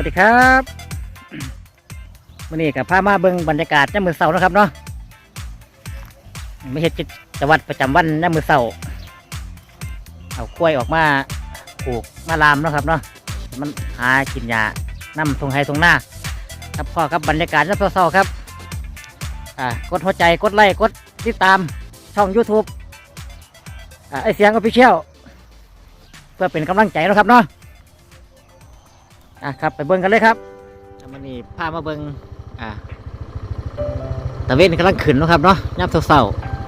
วัสดีครับวันนี้กับพามาเบิ่งบรรยากาศย่ามมือเสานะครับเนาะไม่ใช่กิจวัตรประจำวันย่ามมือเสาเอากล้วยออกมาปลูกมาลามนะครับเนาะมันหากินหญ้าน้ำทงไฮทงหน้า ครับพ่อครับบรรยากาศย่ามเสาครับอ่ากดหัวใจกดไลค์กดติดตามช่อง YouTube อ่าไอเสียงออฟฟิเชียลเพื่อเป็นกำลังใจนะครับเนาะ อะครับไปเบิ่งกันเลยครับมันนี่พามาเบิ่งอ่าตะเวนกำลังขึ้นนะครับเนาะยามเศร้า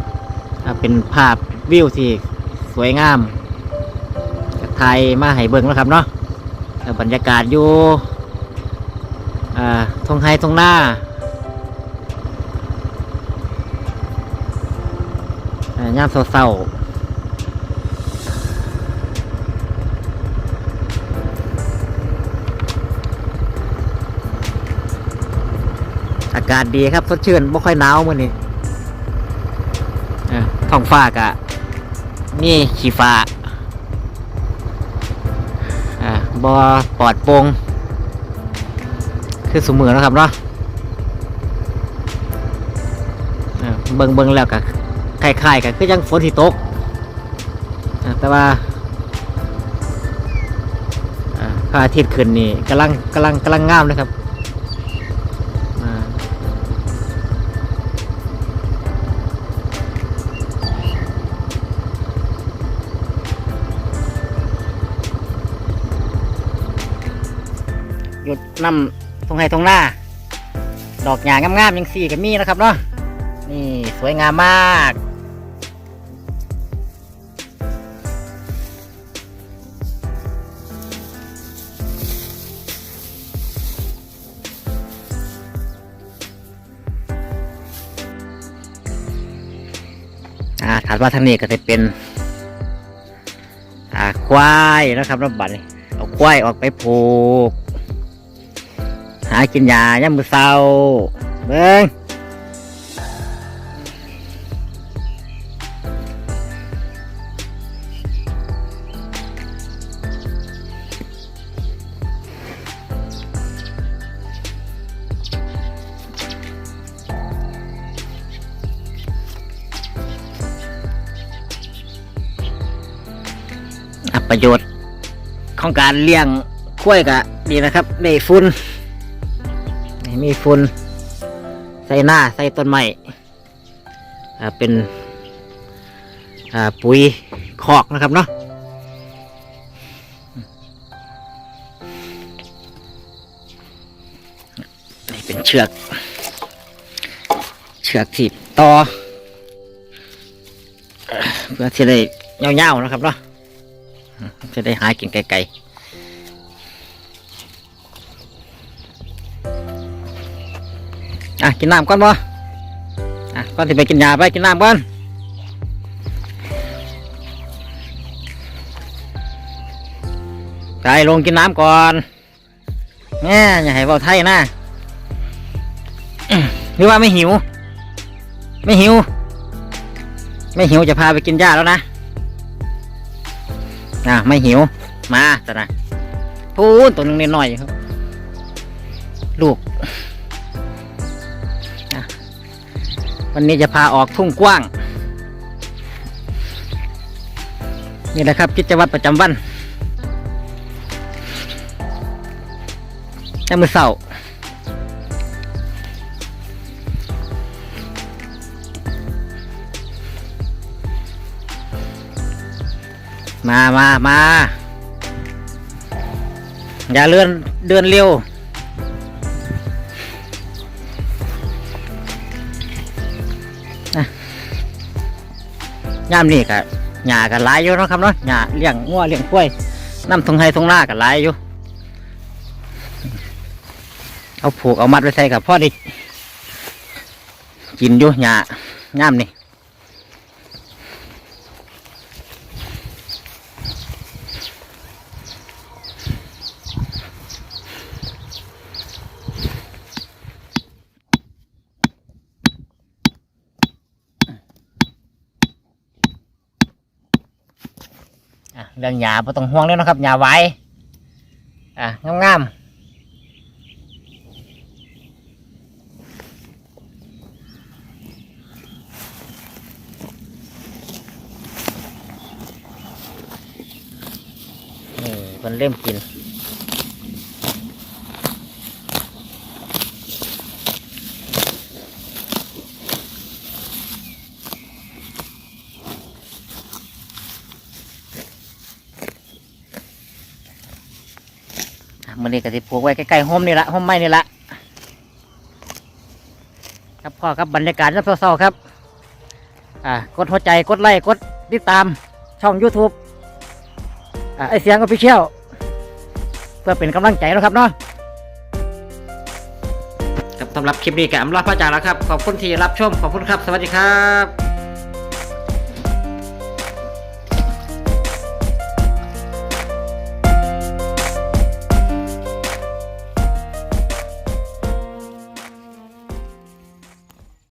ๆอ่าเป็นภาพวิวที่สวยงามไทยมาให้เบิ่งแล้วครับเนาะบรรยากาศอยู่อ่าทงไฮทงหน้าอ่ายามเศร้าๆากาศดีครับสดชื่นไม่ค่อยหนาวมื้อนี้อ่ท้องฟ้ากะนี่ขีฟ้าอ่าบอปลอดโป่งคือสมือแล้วครับเนาะอ่าเบิ่งเบิ่งแล้วกะคล้ายๆกันคือยังฝนที่ตกอ่าแต่ว่าอ่าพระอาทิตย์ขึ้นนี่กำลังกำลังกำลังงามเลยครับ หยุดนำตรงไห้ตรงหน้า ดอกหญ้างามๆยังสี่กับมีนะครับเนาะนี่สวยงามมากอ่าถัดมาทางนี้ก็จะเป็น อ่าควายนะครับรถบัตรเอาควายออกไปผูก หากินหญ้าย่ำมือเศร้าเบิ้งอะประโยชน์ของการเลี้ยงควยกะดีนะครับได้ฟุ้น มีฟุ้นใส่หน้าใส่ต้นไม้อ่เป็นปุ๋ยคอกนะครับเนาะนี่เป็นเชือก เชือกที่ต่อเพื่อที่ได้เงาๆนะครับเนาะจะได้หากินไกลๆ กินน้ำก่อนบ่อะก่อนที่ไปกินยาไปกินน้ำก่อนไปลงกินน้ำก่อนแม่อย่าให้เบาไทยนะหรือว่าไม่หิว ไม่หิว ไม่หิวจะพาไปกินหญ้าแล้วนะอะไม่หิว มาแต่นะพูนตัวหนึ่งนิดหน่อยครับ ลูก วันนี้จะพาออกทุ่งกว้าง นี่แหละครับกิจวัตรประจำวันแต่มือเสาร์มามามาอย่าเลื่อนเดินเร็ว ย่ามนี่กะหญ้ากันหลายอยู่เนาะครับเนาะหญ้าเลี้ยงงัวเลี้ยงกล้วยน้ำทงไฮทงหน้ากันหลายอยู่ เอาผูกเอามัดไว้ใส่กับพ่อดิกินอยู่หญ้าย่ามนี่ เรื่องหญ้าบ่ต้องห่วงเลยนะครับหญ้าไว้อะงามๆนี่มันเริ่มกิน มื่อนี้ก็สิปลูกไว้ใกล้ๆโฮมนี่ละโฮมไม้นี่ละครับพ่อครับบรรยากาศรับเศร้าๆครับ อ่ากดหัวใจกดไลค์กดติดตามช่อง YouTube อ่าไอเสียงออฟฟิเชียลเพื่อเป็นกำลังใจนะครับเนาะครับสำหรับคลิปนี้ก็อำลาพระจากแล้วครับ ขอบคุณที่รับชม ขอบคุณครับ สวัสดีครับ